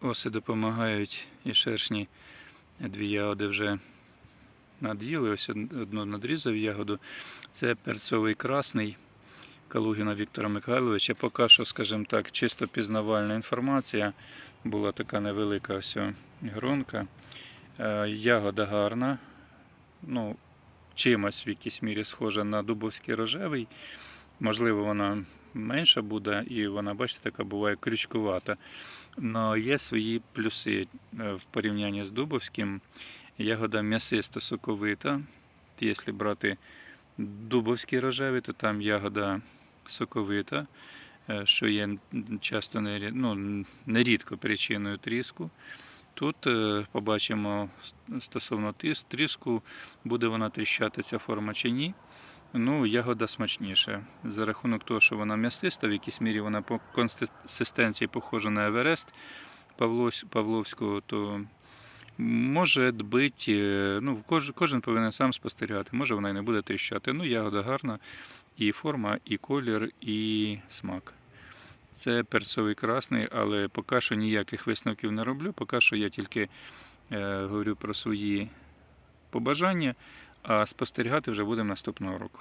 Оси допомагають і шершні дві ягоди вже над'їли. Ось одну надрізав ягоду. Це перцовий красний Калугіна Віктора Михайловича. Поки що, скажімо так, чисто пізнавальна інформація. Була така невелика ось гронка. Е, Ягода гарна. Ну, чимось в якійсь мірі схожа на дубовський рожевий. Можливо, вона менша буде, і вона, бачите, така буває крючкувата. Но є свої плюси е, в порівнянні з Дубовським. Ягода м'ясисто соковита. Якщо брати Дубовський рожевий, то там ягода соковита, е, що є часто ну, нерідко причиною тріску. Тут е, побачимо стосовно тріску, буде вона тріщати ця форма чи ні. Ну, ягода смачніша. За рахунок того, що вона м'ясиста, в якійсь мірі вона по консистенції похожа на Еверест Павловського, то може бути, ну, кожен повинен сам спостерігати, може вона і не буде тріщати. Ну, ягода гарна, і форма, і колір, і смак. Це перцовий красний, але поки що ніяких висновків не роблю. Поки що я тільки е, говорю про свої побажання, а спостерігати вже будемо наступного року.